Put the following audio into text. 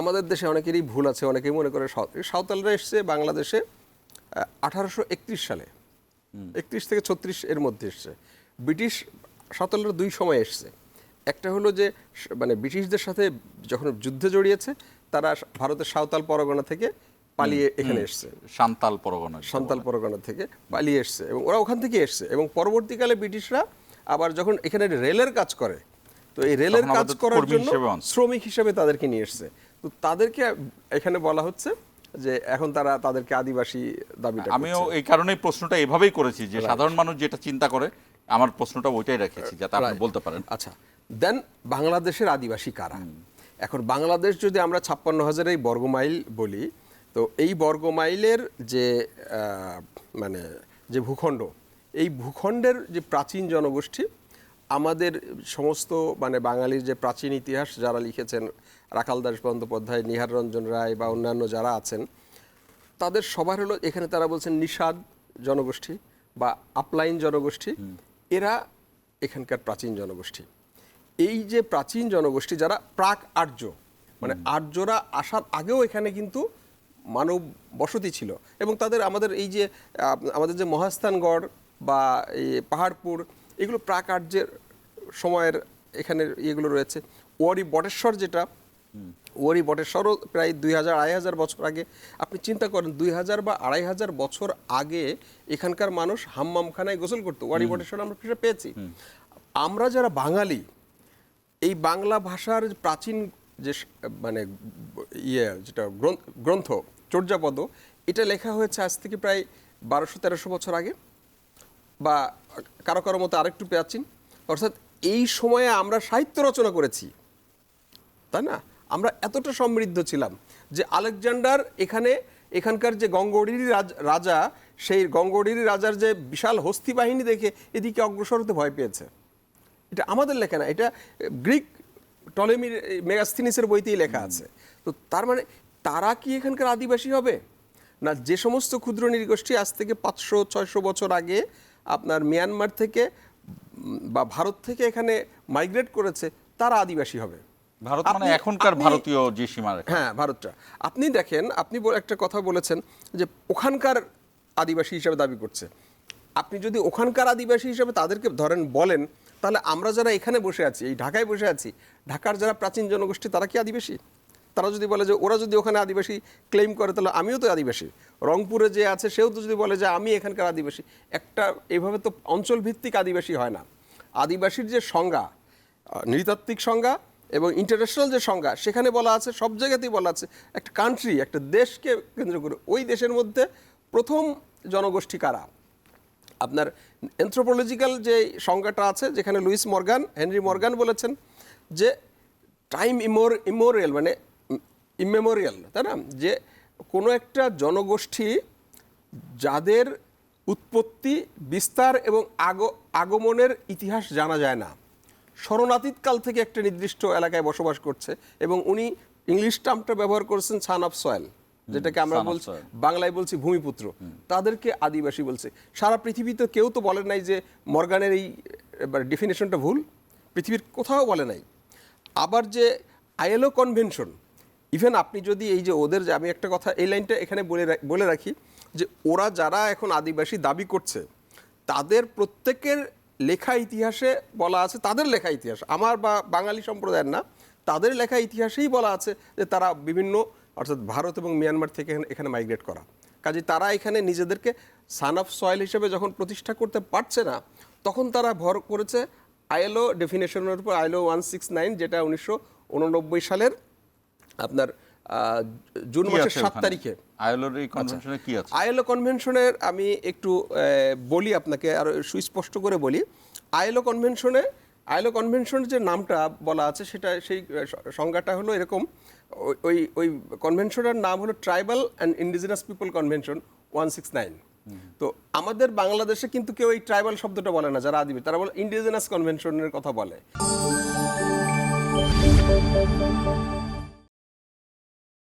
আমাদের দেশে অনেকেরই ভুল আছে অনেকেই মনে করে সাঁওতালরা এসছে বাংলাদেশে আঠারোশো একত্রিশ সালে। একত্রিশ থেকে ছত্রিশ এর মধ্যে এসছে। ব্রিটিশ সাঁওতালরা দুই সময় এসছে। একটা হলো যে মানে ব্রিটিশদের সাথে যখন যুদ্ধে জড়িয়েছে তারা ভারতের সাঁওতাল পরগনা থেকে পালিয়ে এখানে এসছে। সান্তাল পরগনা সান্তাল পরগনা থেকে পালিয়ে এসছে এবং ওরা ওখান থেকে এসছে এবং পরবর্তীকালে ব্রিটিশরা আবার যখন এখানে রেলের কাজ করে তো এই রেলের কাজ করার জন্য শ্রমিক হিসেবে তাদেরকে নিয়ে এসছে। তো তাদেরকে এখানে বলা হচ্ছে যে এখন তারা তাদেরকে আদিবাসী দাবিটা আমিও এই কারণেই প্রশ্নটা এভাবেই করেছি যে সাধারণ মানুষ যেটা চিন্তা করে আমার প্রশ্নটা ওইটাই রেখেছি যাতে আপনি বলতে পারেন। আচ্ছা দেন বাংলাদেশের আদিবাসী কারা? এখন বাংলাদেশ যদি আমরা ছাপ্পান্ন হাজার এই বর্গমাইল বলি তো এই বর্গমাইলের যে মানে যে ভূখণ্ড এই ভূখণ্ডের যে প্রাচীন জনগোষ্ঠী আমাদের সমস্ত মানে বাঙালির যে প্রাচীন ইতিহাস যারা লিখেছেন রাখাল দাস বন্দ্যোপাধ্যায় নিহার রঞ্জন রায় বা অন্যান্য যারা আছেন তাদের সবার হলো এখানে তারা বলছেন নিষাদ জনগোষ্ঠী বা আপলাইন জনগোষ্ঠী। এরা এখানকার প্রাচীন জনগোষ্ঠী। এই যে প্রাচীন জনগোষ্ঠী যারা প্রাক আর্য মানে আর্যরা আসার আগেও এখানে কিন্তু মানব বসতি ছিল। এবং তাদের আমাদের এই যে আমাদের যে মহাস্থানগড় বা এই পাহাড়পুর এগুলো প্রাক আর্যের সময়ের এখানে ইয়েগুলো রয়েছে। ওয়ারি বটেশ্বর যেটা ওয়ারি বটেশ্বরও প্রায় দুই হাজার আড়াই হাজার বছর আগে আপনি চিন্তা করেন দুই হাজার বা আড়াই হাজার বছর আগে এখানকার মানুষ হাম্মামখানায় গোসল করতো। ওয়ারি বটেশ্বর আমরা সেটা পেয়েছি? আমরা যারা বাঙালি এই বাংলা ভাষার প্রাচীন যে মানে ইয়ে যেটা গ্রন্থ- গ্রন্থ চর্যাপদ এটা লেখা হয়েছে আজ থেকে প্রায় বারোশো তেরোশো বছর আগে। বা কারও কারও মতো আরেকটু প্রাচীন। অর্থাৎ এই সময়ে আমরা সাহিত্য রচনা করেছি, তাই না? আমরা এতটা সমৃদ্ধ ছিলাম যে আলেকজান্ডার এখানে, এখানকার যে গঙ্গোড়ির রাজা সেই গঙ্গোড়ির রাজার যে বিশাল হস্তি বাহিনী দেখে এদিকে অগ্রসর হতে ভয় পেয়েছে। এটা আমাদের লেখা না, এটা গ্রিক টলেমির, মেগাস্থিনিসের বইতেই লেখা আছে। তো তার মানে তারা কি এখানকার আদিবাসী হবে? না যে সমস্ত ক্ষুদ্র নৃগোষ্ঠী আজ থেকে পাঁচশো, ছয়শো বছর আগে আপনার মিয়ানমার থেকে বা ভারত থেকে এখানে মাইগ্রেট করেছে তারা আদিবাসী হবে। ভারত মানে এখনকার ভারতীয় যে সীমারেখা হ্যাঁ ভারতটা। আপনি দেখেন আপনি একটা কথা বলেছেন যে ওখানকার আদিবাসী হিসেবে দাবি করছে। আপনি যদি ওখানকার আদিবাসী হিসেবে তাদেরকে ধরেন বলেন তাহলে আমরা যারা এখানে বসে আছি এই ঢাকায় বসে আছি ঢাকার যারা প্রাচীন জনগোষ্ঠী তারা কি আদিবাসী? তারা যদি বলে যে ওরা যদি ওখানে আদিবাসী ক্লেম করে, তাহলে আমিও তো আদিবাসী। রংপুরে যে আছে, সেও তো যদি বলে যে আমি এখানকার আদিবাসী, একটা এইভাবে তো অঞ্চল ভিত্তিক আদিবাসী হয় না। আদিবাসীর যে সংজ্ঞা নৃতাত্ত্বিক সংজ্ঞা এবং ইন্টারন্যাশনাল যে সংজ্ঞা, সেখানে বলা আছে, সব জায়গাতেই বলা আছে, একটা কান্ট্রি একটা দেশকে কেন্দ্র করে, ওই দেশের মধ্যে প্রথম জনগোষ্ঠী কারা? আপনার এনথ্রোপোলজিক্যাল যে সংজ্ঞাটা আছে, যেখানে লুইস মর্গান, হেনরি মর্গান বলেছেন যে টাইম ইমোর ইমোরিয়াল মানে ইমেমোরিয়াল তাই না? যে কোনো একটা জনগোষ্ঠী যাদের উৎপত্তি বিস্তার এবং আগ আগমনের ইতিহাস জানা যায় না শরণাতীত কাল থেকে একটা নির্দিষ্ট এলাকায় বসবাস করছে এবং উনি ইংলিশ টার্মটা ব্যবহার করেছেন সান অফ সয়েল যেটাকে আমরা বলছি বাংলায় বলছি ভূমিপুত্র। তাদেরকে আদিবাসী বলছে। সারা পৃথিবীতে কেউ তো বলে নাই যে মর্গানের এই ডেফিনেশনটা ভুল পৃথিবীর কোথাও বলে নাই। আবার যে আইএলও কনভেনশন ইভেন আপনি যদি এই যে ওদের যে, আমি একটা কথা এই লাইনটা এখানে বলে বলে রাখি যে, ওরা যারা এখন আদিবাসী দাবি করছে, তাদের প্রত্যেকের লেখা ইতিহাসে বলা আছে, তাদের লেখা ইতিহাস। আমার বা বাঙালি সম্প্রদায়ের না, তাদের লেখা ইতিহাসেই বলা আছে যে, তারা বিভিন্ন, অর্থাৎ ভারত এবং মিয়ানমার থেকে এখানে- মাইগ্রেট করা। কাজে তারা এখানে নিজেদেরকে সান অফ সয়েল হিসেবে যখন প্রতিষ্ঠা করতে পারছে না, তখন তারা ভর করেছে আইএলও ডেফিনেশনের উপর, আইএলও ওয়ান সিক্স নাইন যেটা উনিশশো উননব্বই সালের আপনার জুন মাসের সাত তারিখে। আইএলওর এই কনভেনশনে কি আছে? আইএলও কনভেনশনের আমি একটু বলি আপনাকে আরও সুস্পষ্ট করে বলি। আইএলও কনভেনশনে আইএলও কনভেনশনের যে নামটা বলা আছে সেটা সেই সংজ্ঞাটা হলো এরকম। ওই- ওই ওই কনভেনশনের নাম হলো tribal and indigenous people convention one six nine তো আমাদের বাংলাদেশে কিন্তু কেউ এই ট্রাইবাল শব্দটা বলে না যারা আদিবাসী তারা বলে ইন্ডিজিনাস কনভেনশনের কথা বলে।